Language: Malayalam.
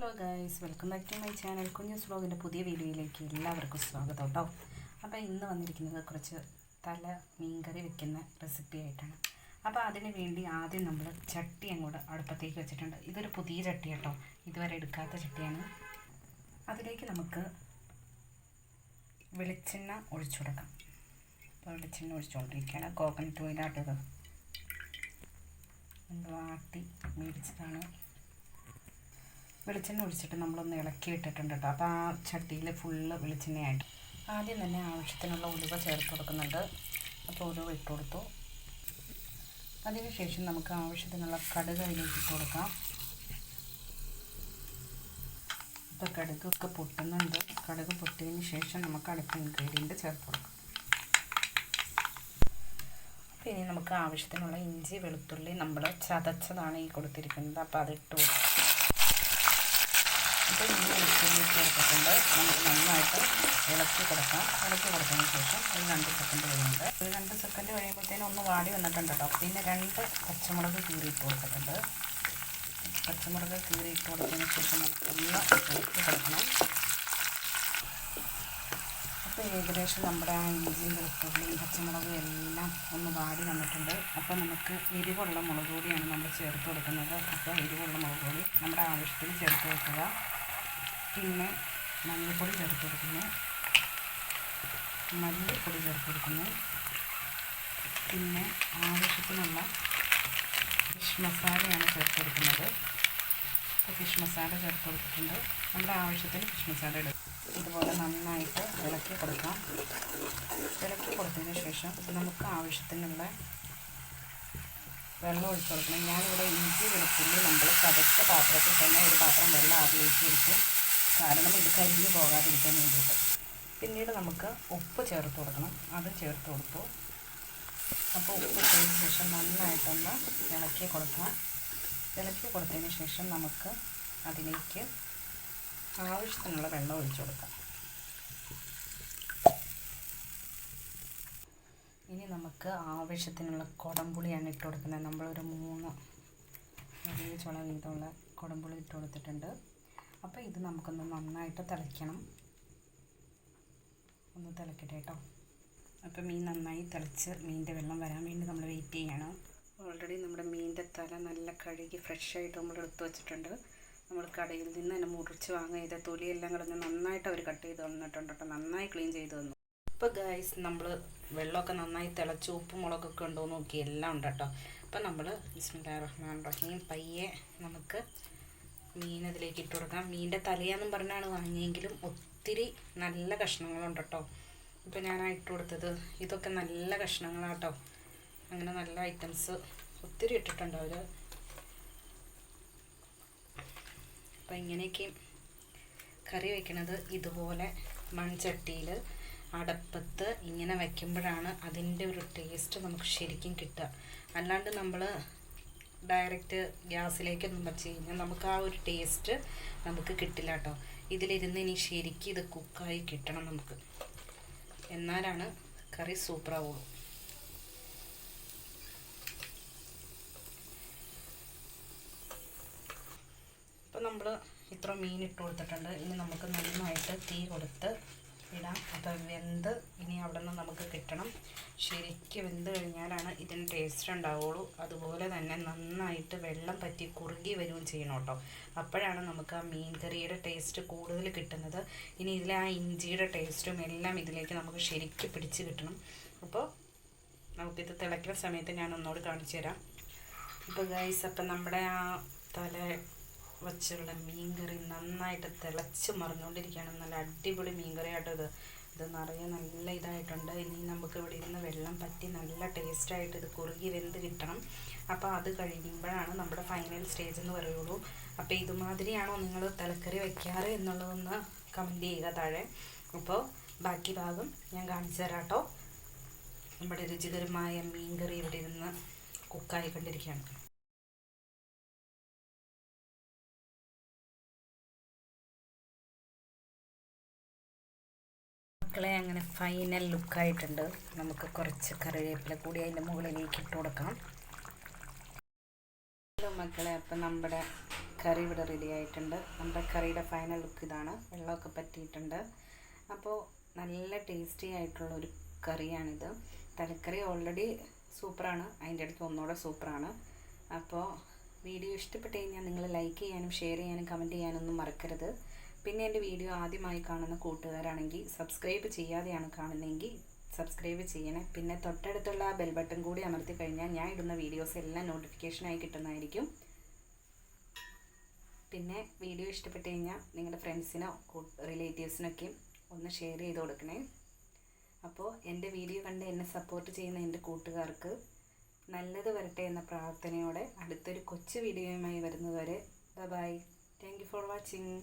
Hello guys welcome back to my channel Kunjus വ്ലോഗിന്റെ പുതിയ വീഡിയോയിലേക്ക് എല്ലാവർക്കും സ്വാഗതം കേട്ടോ അപ്പോൾ ഇന്ന് വന്നിരിക്കുന്നത് കുറച്ച് തല മീൻകറി വെക്കുന്ന റെസിപ്പി ആയിട്ടാണ്. അപ്പോൾ അതിന് വേണ്ടി ആദ്യം നമ്മൾ ചട്ടി അങ്ങോട്ട് അടുപ്പത്തേക്ക് വെച്ചിട്ടുണ്ട്. ഇതൊരു പുതിയ ചട്ടി കേട്ടോ ഇതുവരെ എടുക്കാത്ത ചട്ടിയാണ്. അതിലേക്ക് നമുക്ക് വെളിച്ചെണ്ണ ഒഴിച്ചു കൊടുക്കാം. അപ്പോൾ വെളിച്ചെണ്ണ ഒഴിച്ചുകൊണ്ടിരിക്കുകയാണ്. കോക്കനട്ട് ഓയിലാട്ടത് ആട്ടി മേടിച്ചതാണ്. വെളിച്ചെണ്ണ ഒഴിച്ചിട്ട് നമ്മളൊന്ന് ഇളക്കി ഇട്ടിട്ടുണ്ട് കേട്ടോ. അപ്പോൾ ആ ചട്ടിയിൽ ഫുള്ള് വെളിച്ചെണ്ണയായിട്ട്. ആദ്യം തന്നെ ആവശ്യത്തിനുള്ള ഉലുവ ചേർത്ത് കൊടുക്കുന്നുണ്ട്. അപ്പോൾ ഉലുവ ഇട്ട് കൊടുത്തു. അതിനുശേഷം നമുക്ക് ആവശ്യത്തിനുള്ള കടുക് അതിലേക്ക് ഇട്ട് കൊടുക്കാം. ഇപ്പോൾ കടുകൊക്കെ പൊട്ടുന്നുണ്ട്. കടുക് പൊട്ടിയതിന് ശേഷം നമുക്ക് അടുത്ത ഇൻഗ്രീഡിയന്റ് ചേർത്ത് കൊടുക്കാം. അപ്പോൾ ഇനി നമുക്ക് ആവശ്യത്തിനുള്ള ഇഞ്ചി വെളുത്തുള്ളി നമ്മൾ ചതച്ചതാണ് ഈ കൊടുത്തിരിക്കുന്നത്. അപ്പോൾ അതിട്ട് കൊടുക്കാം. അപ്പോൾ ഇനി വെളുത്തുള്ളി ചേർത്തിട്ടുണ്ട് നമുക്ക് നന്നായിട്ട് ഇളക്കി കൊടുക്കാം ഇളക്കി കൊടുത്തതിന് ശേഷം ഒരു രണ്ട് സെക്കൻഡ് കഴിയുന്നുണ്ട് ഒരു രണ്ട് സെക്കൻഡ് കഴിയുമ്പോഴത്തേനും ഒന്ന് വാടി വന്നിട്ടുണ്ട് കേട്ടോ പിന്നെ രണ്ട് പച്ചമുളക് കീറി ഇട്ട് കൊടുത്തിട്ടുണ്ട് പച്ചമുളക് കീറി ഇട്ട് കൊടുത്തതിന് ശേഷം നമുക്ക് ഒന്ന് ഇളക്കി കൊടുക്കണം അപ്പോൾ ഏകദേശം നമ്മുടെ ആ ഇഞ്ചിയും വെളുത്തുള്ളിയും പച്ചമുളകും എല്ലാം ഒന്ന് വാടി വന്നിട്ടുണ്ട് അപ്പോൾ നമുക്ക് എരിവുള്ള മുളക് പൊടിയാണ് നമ്മൾ ചേർത്ത് കൊടുക്കുന്നത് അപ്പോൾ എരിവുള്ള മുളക് പൊടി നമ്മുടെ ആവശ്യത്തിന് ചേർത്ത് വെക്കുക പിന്നെ മഞ്ഞൾപ്പൊടി ചേർത്ത് കൊടുക്കുന്നു മല്ലിപ്പൊടി ചേർത്ത് കൊടുക്കുന്നു പിന്നെ ആവശ്യത്തിനുള്ള ഫിഷ് മസാലയാണ് ചേർത്ത് കൊടുക്കുന്നത് അപ്പോൾ ഫിഷ് മസാല ചേർത്ത് കൊടുത്തിട്ടുണ്ട് നമ്മുടെ ആവശ്യത്തിന് ഫിഷ് മസാല ഇടും ഇതുപോലെ നന്നായിട്ട് ഇളക്കി കൊടുക്കാം. ഇളക്കി കൊടുത്തതിന് ശേഷം നമുക്ക് ആവശ്യത്തിനുള്ള വെള്ളം ഒഴിച്ച് കൊടുക്കണം. ഞാനിവിടെ ഇഞ്ചി വെളുത്തുള്ളി നമ്മൾ ചതച്ച പാത്രത്തിൽ തന്നെ ഒരു പാത്രം വെള്ളം ആദ്യം ഒഴിച്ച് കൊടുത്തു. കാരണം ഇത് കരിഞ്ഞു പോകാതിരിക്കാൻ വേണ്ടിയിട്ട്. പിന്നീട് നമുക്ക് ഉപ്പ് ചേർത്ത് കൊടുക്കണം. അത് ചേർത്ത് കൊടുത്തു. അപ്പോൾ ഉപ്പ് ഇട്ടതിന് ശേഷം നന്നായിട്ടൊന്ന് ഇളക്കി കൊടുക്കാം. ഇളക്കി കൊടുത്തതിന് ശേഷം നമുക്ക് അതിലേക്ക് ആവശ്യത്തിനുള്ള വെള്ളം ഒഴിച്ചു കൊടുക്കാം. ഇനി നമുക്ക് ആവശ്യത്തിനുള്ള കുടംപുളിയാണ് ഇട്ട് കൊടുക്കുന്നത്. നമ്മളൊരു മൂന്ന് ചുള വീതമുള്ള കുടംപുളി ഇട്ട് കൊടുത്തിട്ടുണ്ട്. അപ്പോൾ ഇത് നമുക്കൊന്ന് നന്നായിട്ട് തിളയ്ക്കണം. ഒന്ന് തിളക്കട്ടെ കേട്ടോ. അപ്പോൾ മീൻ നന്നായി തിളച്ച് മീനിന്റെ വെള്ളം വരാൻ വേണ്ടി നമ്മൾ വെയിറ്റ് ചെയ്യണം. ഓൾറെഡി നമ്മുടെ മീനിന്റെ തല നല്ല കഴുകി ഫ്രഷ് ആയിട്ട് നമ്മൾ എടുത്തു വെച്ചിട്ടുണ്ട്. നമ്മൾ കടയിൽ നിന്ന് തന്നെ മുറിച്ച് വാങ്ങുക ചെയ്ത തൊലിയെല്ലാം കളഞ്ഞ് നന്നായിട്ട് അവർ കട്ട് ചെയ്ത് തന്നിട്ടുണ്ട് കേട്ടോ. നന്നായി ക്ലീൻ ചെയ്ത് തന്നു. ഇപ്പോൾ ഗൈസ് നമ്മൾ വെള്ളമൊക്കെ നന്നായി തിളച്ച് ഉപ്പും മുളകൊക്കെ ഉണ്ടോ നോക്കി എല്ലാം ഉണ്ട് കേട്ടോ. അപ്പോൾ നമ്മൾ ബിസ്മില്ലാ റഹ്മാൻ റഹീം പയ്യെ നമുക്ക് മീൻ അതിലേക്ക് ഇട്ട് കൊടുക്കാം. മീനിന്റെ തലയാന്നും പറഞ്ഞാണ് വാങ്ങിയെങ്കിലും ഒത്തിരി നല്ല കഷ്ണങ്ങളുണ്ട് കേട്ടോ ഇപ്പോൾ ഞാൻ ഇട്ട് കൊടുത്തത്. ഇതൊക്കെ നല്ല കഷ്ണങ്ങളാണ് കേട്ടോ അങ്ങനെ നല്ല ഐറ്റംസ് ഒത്തിരി ഇട്ടിട്ടുണ്ട് അവർ അപ്പോൾ ഇങ്ങനെയൊക്കെ കറി വയ്ക്കണത് ഇതുപോലെ മൺചട്ടിയിൽ അടപ്പത്ത് ഇങ്ങനെ വയ്ക്കുമ്പോഴാണ് അതിന്റെ ഒരു ടേസ്റ്റ് നമുക്ക് ശരിക്കും കിട്ടുക. അല്ലാണ്ട് നമ്മൾ ഡയറക്റ്റ് ഗ്യാസിലേക്ക് വെച്ച് കഴിഞ്ഞാൽ നമുക്ക് ആ ഒരു ടേസ്റ്റ് നമുക്ക് കിട്ടില്ല കേട്ടോ ഇതിലിരുന്ന് ഇനി ശരിക്കും ഇത് കുക്കായി കിട്ടണം നമുക്ക്. എന്നാലാണ് കറി സൂപ്പറാവുള്ളൂ അപ്പോൾ നമ്മൾ ഇത്ര മീൻ ഇട്ട് കൊടുത്തിട്ടുണ്ട്. ഇനി നമുക്ക് നന്നായിട്ട് തീ കൊടുത്ത് ഇടാം. അപ്പോൾ വെന്ത് ഇനി അവിടെ നിന്ന് നമുക്ക് കിട്ടണം. ശരിക്കും വെന്ത് കഴിഞ്ഞാലാണ് ഇതിന് ടേസ്റ്റ് ഉണ്ടാവുള്ളൂ. അതുപോലെ തന്നെ നന്നായിട്ട് വെള്ളം പറ്റി കുറുകി വരികയും ചെയ്യണം കേട്ടോ. അപ്പോഴാണ് നമുക്ക് ആ മീൻ കറിയുടെ ടേസ്റ്റ് കൂടുതൽ കിട്ടുന്നത്. ഇനി ഇതിലെ ആ ഇഞ്ചിയുടെ ടേസ്റ്റും എല്ലാം ഇതിലേക്ക് നമുക്ക് ശരിക്കും പിടിച്ച് കിട്ടണം. അപ്പോൾ നമുക്കിത് തിളയ്ക്കുന്ന സമയത്ത് ഞാൻ ഒന്നുകൂടി കാണിച്ചു തരാം ഇപ്പോൾ ഗൈസ് അപ്പം നമ്മുടെ ആ തല വച്ചുള്ള മീൻകറി നന്നായിട്ട് തിളച്ച് മറിഞ്ഞുകൊണ്ടിരിക്കുകയാണ്. നല്ല അടിപൊളി മീൻകറി ഇത്. ഇത് നിറയെ നല്ല ഇതായിട്ടുണ്ട്. ഇനി നമുക്ക് ഇവിടെ ഇരുന്ന് വെള്ളം പറ്റി നല്ല ടേസ്റ്റായിട്ട് ഇത് കുറുകി വെന്ത് കിട്ടണം. അപ്പോൾ അത് കഴിയുമ്പോഴാണ് നമ്മുടെ ഫൈനൽ സ്റ്റേജ് എന്ന് പറയുള്ളൂ. അപ്പോൾ ഇതുമാതിരിയാണോ നിങ്ങൾ തലക്കറി വയ്ക്കാറ് എന്നുള്ളതൊന്ന് കമന്റ് ചെയ്യുക താഴെ. അപ്പോൾ ബാക്കി ഭാഗം ഞാൻ കാണിച്ചു തരാം കേട്ടോ. നമ്മുടെ രുചികരമായ മീൻകറി ഇവിടെ ഇരുന്ന് കുക്കായി കൊണ്ടിരിക്കുകയാണ് മക്കളെ അങ്ങനെ ഫൈനൽ ലുക്കായിട്ടുണ്ട് നമുക്ക് കുറച്ച് കറിവേപ്പില കൂടി അതിന്റെ മുകളിലേക്ക് ഇട്ട് കൊടുക്കാം ഹലോ മക്കളെ അപ്പം നമ്മുടെ കറി ഇവിടെ റെഡി ആയിട്ടുണ്ട്. നമ്മുടെ കറിയുടെ ഫൈനൽ ലുക്ക് ഇതാണ്. വെള്ളമൊക്കെ പറ്റിയിട്ടുണ്ട്. അപ്പോൾ നല്ല ടേസ്റ്റി ആയിട്ടുള്ള ഒരു കറിയാണിത്. തലക്കറി ഓൾറെഡി സൂപ്പറാണ് അതിന്റെ അടുത്ത് ഒന്നുകൂടെ സൂപ്പറാണ് അപ്പോൾ വീഡിയോ ഇഷ്ടപ്പെട്ട് കഴിഞ്ഞാൽ നിങ്ങൾ ലൈക്ക് ചെയ്യാനും ഷെയർ ചെയ്യാനും കമന്റ് ചെയ്യാനൊന്നും മറക്കരുത്. പിന്നെ എന്റെ വീഡിയോ ആദ്യമായി കാണുന്ന കൂട്ടുകാരാണെങ്കിൽ സബ്സ്ക്രൈബ് ചെയ്യാതെയാണ് കാണുന്നതെങ്കിൽ സബ്സ്ക്രൈബ് ചെയ്യണേ. പിന്നെ തൊട്ടടുത്തുള്ള ആ ബെൽ ബട്ടൺ കൂടി അമർത്തി കഴിഞ്ഞാൽ ഞാൻ ഇടുന്ന വീഡിയോസ് എല്ലാം നോട്ടിഫിക്കേഷനായി കിട്ടുന്നതായിരിക്കും. പിന്നെ വീഡിയോ ഇഷ്ടപ്പെട്ട് കഴിഞ്ഞാൽ നിങ്ങളുടെ ഫ്രണ്ട്സിനോ റിലേറ്റീവ്സിനൊക്കെയും ഒന്ന് ഷെയർ ചെയ്ത് കൊടുക്കണേ. അപ്പോൾ എന്റെ വീഡിയോ കണ്ട് എന്നെ സപ്പോർട്ട് ചെയ്യുന്ന എന്റെ കൂട്ടുകാർക്ക് നല്ലത് വരട്ടെ എന്ന പ്രാർത്ഥനയോടെ അടുത്തൊരു കൊച്ചു വീഡിയോയുമായി വരുന്നതുവരെ. Bye thank you for watching